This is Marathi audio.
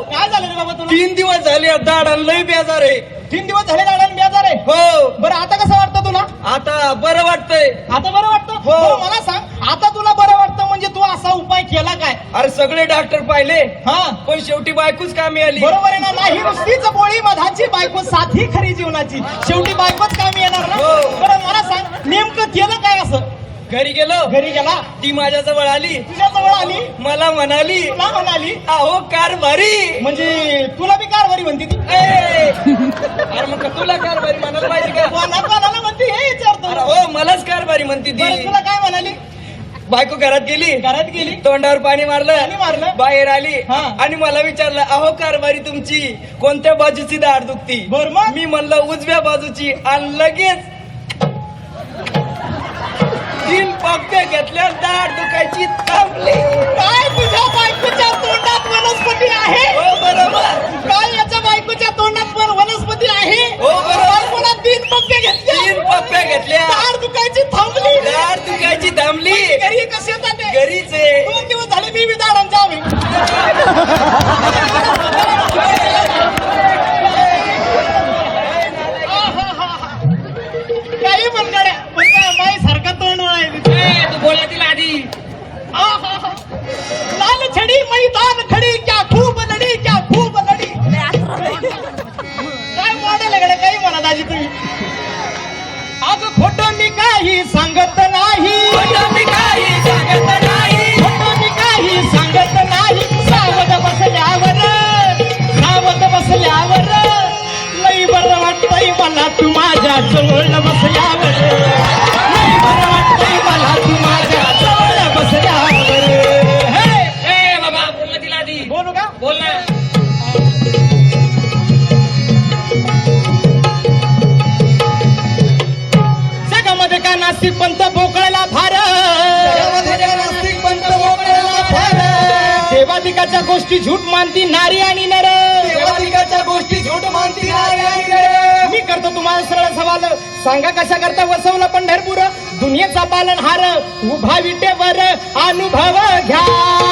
काय झालं रे बाबा तुला? तीन दिवस झाले दाडा लय बेजार आहे. तीन दिवस झाले दाडान बेजार आहे? हो. बरं आता कसं वाटतं तुला? आता बरं वाटतंय. आता बरं वाटतं? हो. बरं, मला सांग आता तुला बरं वाटतं म्हणजे तू असा उपाय केला काय? अरे सगळे डॉक्टर पाहिले. हा. पण शेवटी बायकोच कामी आली. बरोबर आहे ना? नाही नुसतीच बोळी मधाची बायको साथी खरी जीवनाची. शेवटी बायकोच कामी येणार घरी गेलो. घरी गेला. ती माझ्या जवळ आली. तुझ्या जवळ आली? मला म्हणाली तुला म्हणाली? अहो कार भारी म्हणजे तुला बी कारभारी म्हणते ती? ए! अरे मग तुला कार भारी म्हणायला पाहिजे का? कोणा कोणाला म्हणते हे अरे विचारतो हो मलाच कार भारी म्हणते बरं, ती तुला काय म्हणाली? बायको घरात गेली. घरात गेली. तोंडावर पाणी पाणी मारलं मारलं. बाहेर आली. हा. आणि मला विचारलं अहो कारभारी तुमची कोणत्या बाजूची दाढ दुखती? बर मग? मी म्हणलं उजव्या बाजूची. आणि लगेच तीन पप्पे घेतल्यास दाढ दुखायची थांबली. काय तुझ्या बायकोच्या तोंड खोट मी काही सांगत नाही. मी काही सांगत नाही. खोट मी काही सांगत नाही. सावध बसल्यावर सावध बसल्यावर लई बरं वाटतंय मला तू माझ्या जवळ बसल्यावर गोष्टी झूट मानती नारी आणि नर. गोष्टी झूट मानती मी करतो तुम्हाला सरळ सवाल. सांगा कशा करता वसवलं पंढरपूर? दुनियेचा पालनहार उभा विटेवर अनुभव घ्यावा